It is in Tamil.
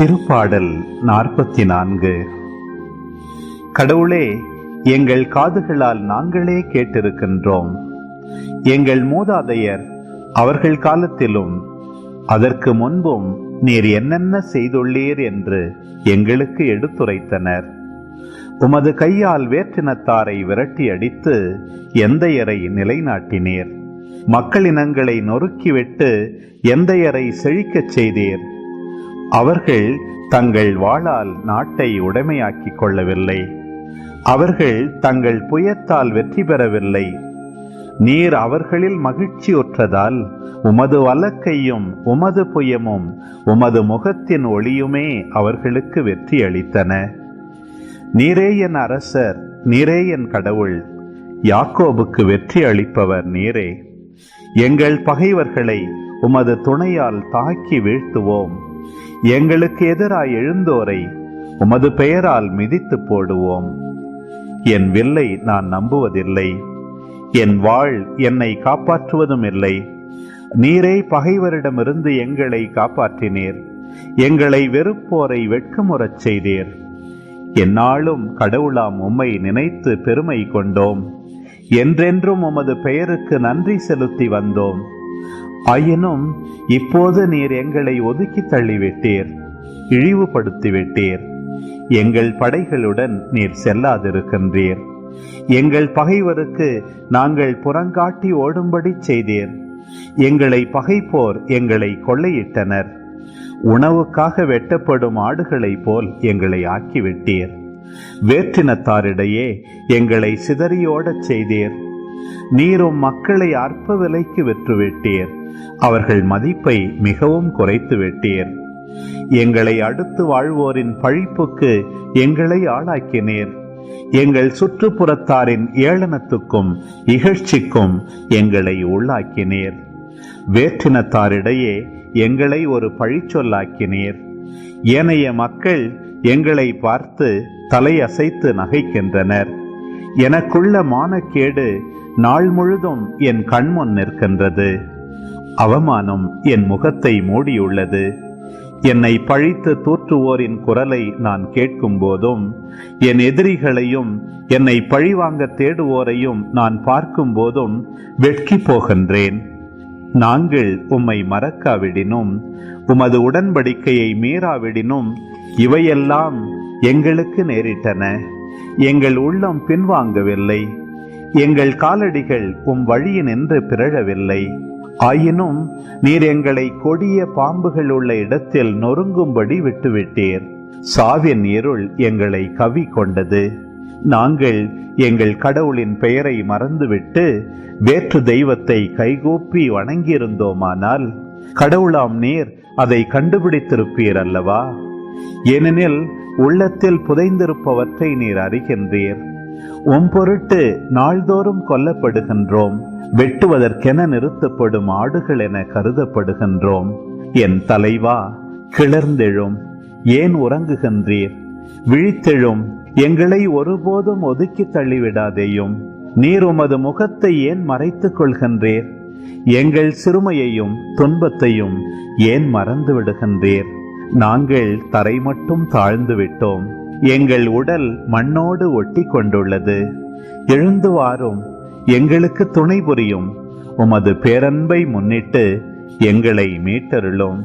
திருப்பாடல் நாற்பத்தி நான்கு கடவுளே எங்கள் காதுகளால் நாங்களே கேட்டிருக்கின்றோம். எங்கள் மூதாதையர் அவர்கள் காலத்திலும் அதற்கு முன்பும் நீர் என்னென்ன செய்துள்ளீர் என்று எங்களுக்கு எடுத்துரைத்தனர். உமது கையால் வேற்றினத்தாரை விரட்டி அடித்து எந்தையரை நிலைநாட்டினீர்? மக்களினங்களை நொறுக்கிவிட்டு எந்தையரை செழிக்கச் செய்தீர்? அவர்கள் தங்கள் வாளால் நாட்டை உடைமையாக்கிக் கொள்ளவில்லை. அவர்கள் தங்கள் புயத்தால் வெற்றி பெறவில்லை. நீர் அவர்களில் மகிழ்ச்சியுற்றதால் உமது வலக்கையும் உமது புயமும் உமது முகத்தின் ஒளியுமே அவர்களுக்கு வெற்றி அளித்தன. நீரே என் அரசர் நீரே என் கடவுள். யாக்கோபுக்கு வெற்றி அளிப்பவர் நீரே. எங்கள் பகைவர்களை உமது துணையால் தாக்கி வீழ்த்துவோம். எங்களுக்கு எதிராய் எழுந்தோரை உமது பெயரால் மிதித்து போடுவோம். என் வில்லை நான் நம்புவதில்லை. என் வாழ் என்னை காப்பாற்றுவதும் இல்லை. நீரே பகைவரிடமிருந்து எங்களை காப்பாற்றினீர். எங்களை வெறுப்போரை வெட்கமுறச் செய்தீர். என்னாலும் கடவுளாம் உம்மை நினைத்து பெருமை கொண்டோம். என்றென்றும் உமது பெயருக்கு நன்றி செலுத்தி வந்தோம். ஆயினும் இப்போது நீர் எங்களை ஒதுக்கி தள்ளிவிட்டீர் இழிவுபடுத்திவிட்டீர். எங்கள் படைகளுடன் நீர் செல்லாதிருக்கின்றீர். எங்கள் பகைவருக்கு நாங்கள் புறங்காட்டி ஓடும்படி செய்தீர். எங்களை பகைப்போர் எங்களை கொள்ளையிட்டனர். உணவுக்காக வெட்டப்படும் ஆடுகளைப் போல் எங்களை ஆக்கிவிட்டீர். வேற்றினத்தாரிடையே எங்களை சிதறியோடச் செய்தீர். நீரும் மக்களை அற்ப விலைக்கு விற்றுவிட்டீர். அவர்கள் மதிப்பை மிகவும் குறைத்து விட்டீர். எங்களை அடுத்து வாழ்வோரின் பழிப்புக்கு எங்களை ஆளாக்கினீர். எங்கள் சுற்றுப்புறத்தாரின் ஏளனத்துக்கும் இகழ்ச்சிக்கும் எங்களை உள்ளாக்கினீர். வேற்றினத்தாரிடையே எங்களை ஒரு பழிச்சொல்லாக்கினீர். ஏனைய மக்கள் எங்களை பார்த்து தலையசைத்து நகைக்கின்றனர். எனக்குள்ள மானக்கேடு நாள் முழுதும் என் கண்முன் நிற்கின்றது. அவமானம் என் முகத்தை மூடியுள்ளது. என்னை பழித்து தூற்றுவோரின் குரலை நான் கேட்கும் போதும் என் எதிரிகளையும் என்னை பழிவாங்க தேடுவோரையும் நான் பார்க்கும் போதும் வெட்கி போகின்றேன். நாங்கள் உம்மை மறக்காவிடினும் உமது உடன்படிக்கையை மீறாவிடினும் இவையெல்லாம் எங்களுக்கு நேரிட்டன. எங்கள் உள்ளம் பின்வாங்கவில்லை. எங்கள் காலடிகள் உம் வழியினின்று பிறழவில்லை. ஆயினும் நீர் எங்களை கொடிய பாம்புகள் உள்ள இடத்தில் நொறுங்கும்படி விட்டுவிட்டீர். சாவின் இருள் எங்களை கவி கொண்டது. நாங்கள் எங்கள் கடவுளின் பெயரை மறந்துவிட்டு வேற்று தெய்வத்தை கைகூப்பி வணங்கியிருந்தோமானால் கடவுளாம் நீர் அதை கண்டுபிடித்திருப்பீர் அல்லவா? ஏனெனில் உள்ளத்தில் புதைந்திருப்பவற்றை நீர் அறிகின்றீர். உம் பொருட்டு நாள்தோறும் கொல்லப்படுகின்றோம். வெட்டுவதற்கென நிறுத்தப்படும் ஆடுகள் என கருதப்படுகின்றோம். என் தலைவா கிளர்ந்தெழும். ஏன் உறங்குகின்றீர்? விழித்தெழும். எங்களை ஒருபோதும் ஒதுக்கி தள்ளிவிடாதேயும். நீர் உமது முகத்தை ஏன் மறைத்துக் கொள்கின்றீர்? எங்கள் சிறுமையையும் துன்பத்தையும் ஏன் மறந்து விடுகின்றீர் நாங்கள் தரை மட்டும் தாழ்ந்து விட்டோம் எங்கள் உடல் மண்ணோடு ஒட்டி கொண்டுள்ளது எழுந்து வாரும் எங்களுக்கு துணை புரியும். உமது பேரன்பை முன்னிட்டு எங்களை மீட்டருளும்.